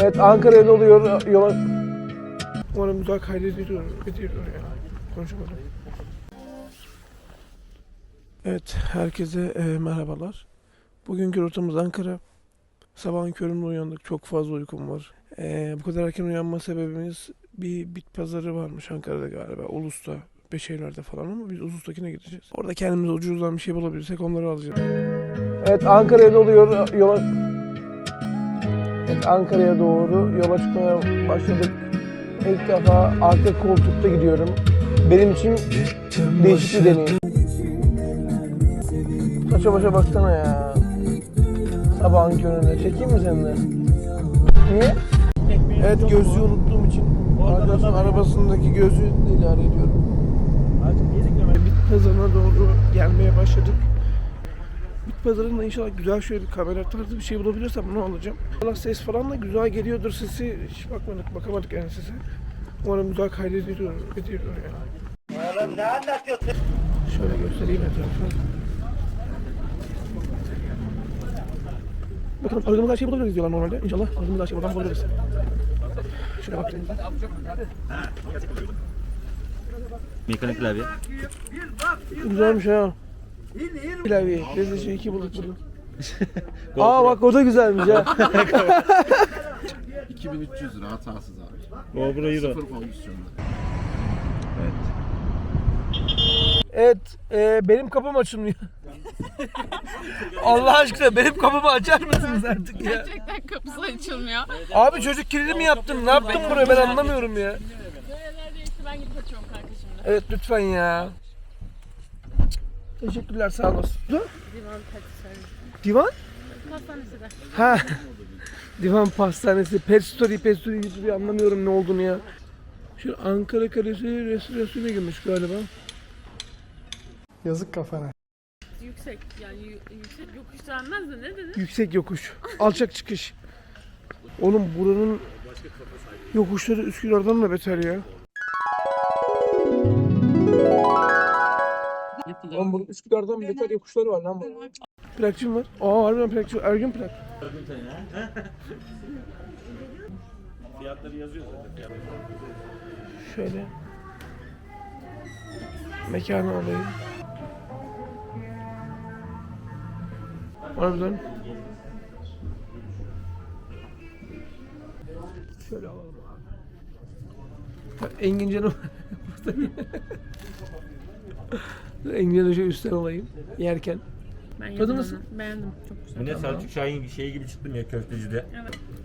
Evet Ankara'ya dolu yola... yola... Umarım güzel kaydediliyor. Ediyor ya. Konuşamadım. Evet herkese e, merhabalar. Bugünkü rotamız Ankara. Sabahın köründe uyandık. Çok fazla uykum var. E, bu kadar erken uyanma sebebimiz bir bit pazarı varmış Ankara'da galiba. Ulus'ta. Beşevler'de falan ama biz Ulus'takine gideceğiz. Orada kendimize ucuzdan bir şey bulabilirsek onları alacağız. Evet Ankara'ya dolu yola... Evet Ankara'ya doğru yola çıkmaya başladık. İlk defa arka koltukta gidiyorum. Benim için değişik bir deneyim. Saça başa baksana ya. Sabahın köründe. Çekeyim mi seni de? Niye? Evet gözlüğü unuttuğum için arkadaşın arabasındaki gözlüğü idare ediyorum. Bit pazarına doğru gelmeye başladık. Pazarında inşallah güzel şöyle bir kamera tarzı bir şey bulabilirsem bunu alacağım. Allah ses falan da güzel geliyordur sesi. Hiç bakmadık, bakamadık yani sese. Umarım güzel kaydediliyor, ediyor yani. ne anlatıyorsun? Şöyle göstereyim etrafı. Bakalım aradığımız her şeyi bulabiliriz diyorlar normalde. İnşallah aradığımız her şeyi buradan bulabiliriz. Şöyle baktığımızda. Mekanik klavye. Güzelmiş ha. Klavye. PlayStation 2 bulduk burada. Aa bak o da güzelmiş ha. 2300 lira hatasız abi. O burayı da. Sıfır kondisyonda. Evet, e, benim kapım açılmıyor. Allah aşkına benim kapımı açar mısınız artık ya? Gerçekten kapısı açılmıyor. Abi çocuk kilidi mi yaptın? Ne yaptın buraya ben anlamıyorum ya. Görevler değişti ben gidip açıyorum kanka şimdi. Evet lütfen ya. Teşekkürler sağ olasın. Divan patisserie. Divan? Pastanesi de. Ha. Divan pastanesi, pet story, pet story gibi anlamıyorum ne olduğunu ya. Şu Ankara Kalesi restorasyona girmiş galiba. Yazık kafana. Yüksek yani yü- yüksek yokuş denmez de ne dedi? Yüksek yokuş. Alçak çıkış. Oğlum buranın yokuşları Üsküdar'dan da beter ya. Oğlum bunun Üsküdar'dan beter yokuşları var lan bu. Plakçım var. Aa harbiden plakçı. Ergün plak. Fiyatları yazıyor zaten. Şöyle. Mekanı alayım. Harbiden. Şöyle alalım abi. Engin canım. şöyle üstten alayım. Yerken. Ben Tadı nasıl? Beğendim. Çok güzel. Bu ne Selçuk Şahin şeyi gibi çıktım ya köftecide.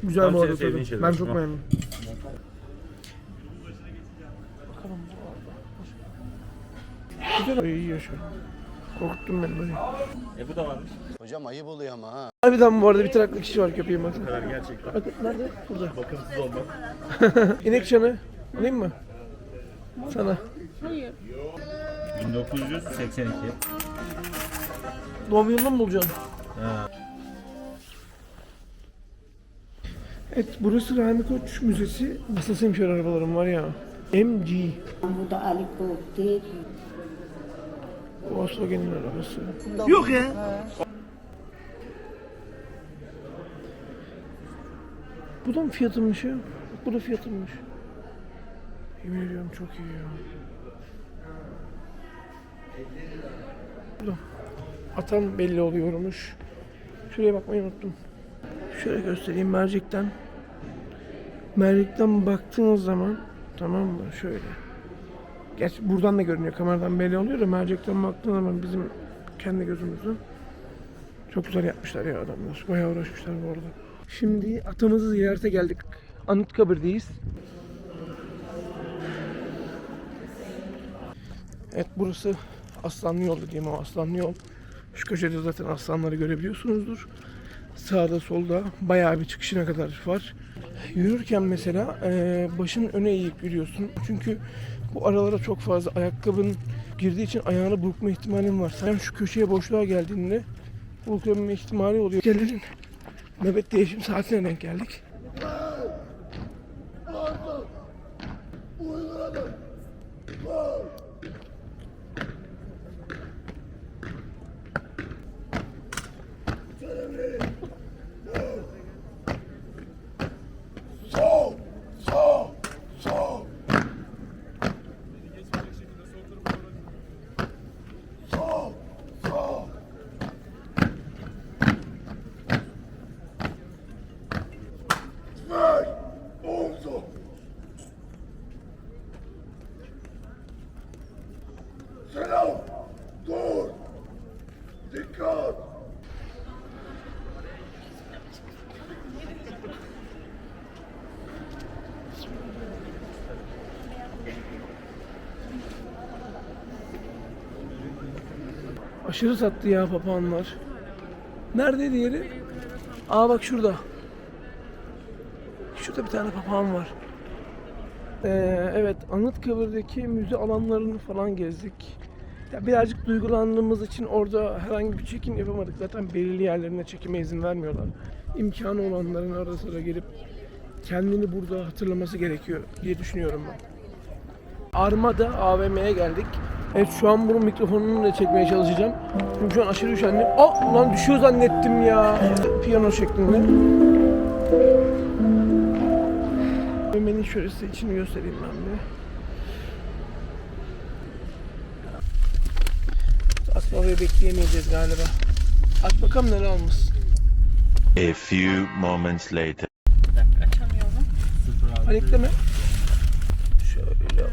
Güzel Tam bu senin arada sevdiğin tadı. şeyler. Ben çok Al. beğendim. Bakalım Güzel iyi yaşa. Korkuttun beni böyle. E bu da varmış. Hocam ayıp oluyor ama ha. Harbiden bu arada bir traklı kişi var köpeğin bakın. Kadar gerçekten. Bakın nerede? Burada. Bakımsız olmak. İnek çanı. Alayım mı? Sana. Hayır. 1982. Doğum yılını mı bulacaksın? Ha. Evet burası Rahmi Koç Müzesi. Nasılsıyım şöyle arabalarım var ya. MG. Bu da Ali Koç'tu. Volkswagen'in arabası. Bu da mı fiyatıymış ya? Bu da fiyatıymış. Yemin ediyorum çok iyi ya. Atan belli oluyormuş. Şuraya bakmayı unuttum. Şöyle göstereyim mercekten. Mercekten baktığınız zaman tamam mı? Şöyle. Gerçi buradan da görünüyor. Kameradan belli oluyor da mercekten baktığın zaman bizim kendi gözümüzden çok güzel yapmışlar ya adamlar. Bayağı uğraşmışlar bu arada. Şimdi atamızı ziyarete geldik. Anıtkabir'deyiz. Evet burası Aslanlı Yol dediğim o Aslanlı Yol. Şu köşede zaten aslanları görebiliyorsunuzdur. Sağda solda bayağı bir çıkışına kadar var. Yürürken mesela eee, başın öne eğip yürüyorsun. Çünkü bu aralara çok fazla ayakkabın girdiği için ayağını burkma ihtimalin var. Sen şu köşeye boşluğa geldiğinde burkulma ihtimali oluyor. Gelenin nöbet değişim saatine denk geldik. Aşırı tatlı ya papağanlar. Nerede diğeri? Aa bak şurada. Şurada bir tane papağan var. Ee, evet Anıtkabir'deki müze alanlarını falan gezdik. Ya birazcık duygulandığımız için orada herhangi bir çekim yapamadık. Zaten belirli yerlerine çekime izin vermiyorlar. İmkanı olanların arada sıra gelip kendini burada hatırlaması gerekiyor diye düşünüyorum ben. Armada AVM'ye geldik. Evet şu an bunun mikrofonunu da çekmeye çalışacağım. Çünkü şu an aşırı üşendim. Aa lan düşüyor zannettim ya. Piyano şeklinde. Şöyle size içini göstereyim ben bir. Asmalı'yı bekleyemeyeceğiz galiba. Aç bakalım neler almış. A few moments later. Panikleme.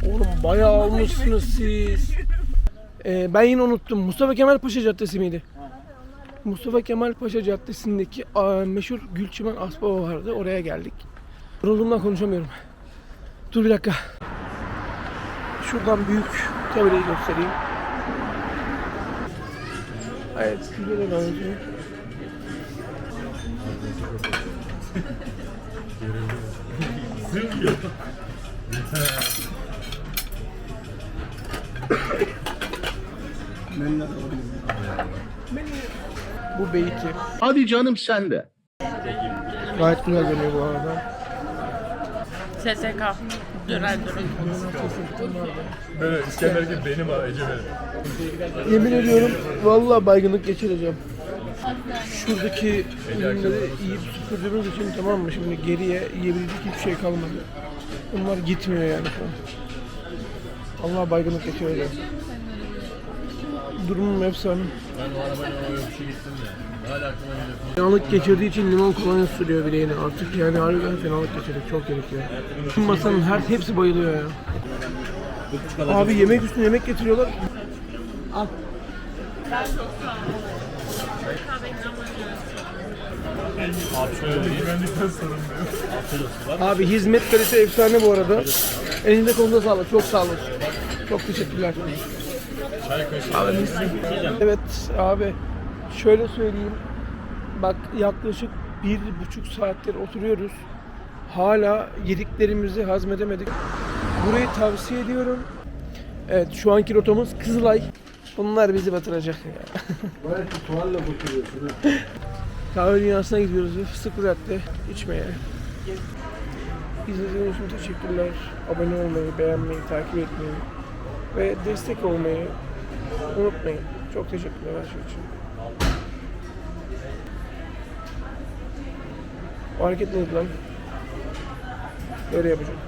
Oğlum bayağı almışsınız siz. Ee, ben yine unuttum. Mustafa Kemal Paşa Caddesi miydi? Mustafa Kemal Paşa Caddesi'ndeki meşhur Gülçimen Asbaba vardı. Oraya geldik. Yorulduğumdan konuşamıyorum. Dur bir dakika. Şuradan büyük tabelayı göstereyim. Evet, güzel benziyor. Bu beyti. Hadi canım sen de. Gayet güzel görünüyor bu arada. SSK. Döner döner. Böyle İskender gibi benim var Ece. Yemin ediyorum vallahi baygınlık geçireceğim. Şuradaki ürünleri yiyip süpürdüğümüz için tamam mı şimdi geriye yiyebilecek hiçbir şey kalmadı. Bunlar gitmiyor yani. Allah baygınlık geçireceğim. Durumum efsane. Fenalık geçirdiği için limon kolonya sürüyor bileğine artık yani harbiden fenalık geçirdik çok gerekiyor. Tüm masanın her hepsi bayılıyor ya. Abi yemek üstüne yemek getiriyorlar. Al. Abi hizmet kalitesi efsane bu arada. Elinde konuda sağlık. Çok sağ olun. Çok teşekkürler. Abi mis. Evet abi. Şöyle söyleyeyim. Bak yaklaşık bir buçuk saattir oturuyoruz. Hala yediklerimizi hazmedemedik. Burayı tavsiye ediyorum. Evet şu anki rotamız Kızılay. Bunlar bizi batıracak ya. Kahve dünyasına gidiyoruz ve fıstıklı latte içmeye. İzlediğiniz için teşekkürler. Abone olmayı, beğenmeyi, takip etmeyi ve destek olmayı unutmayın. Çok teşekkürler her şey için. O hareket neydi lan? Böyle yapacağım.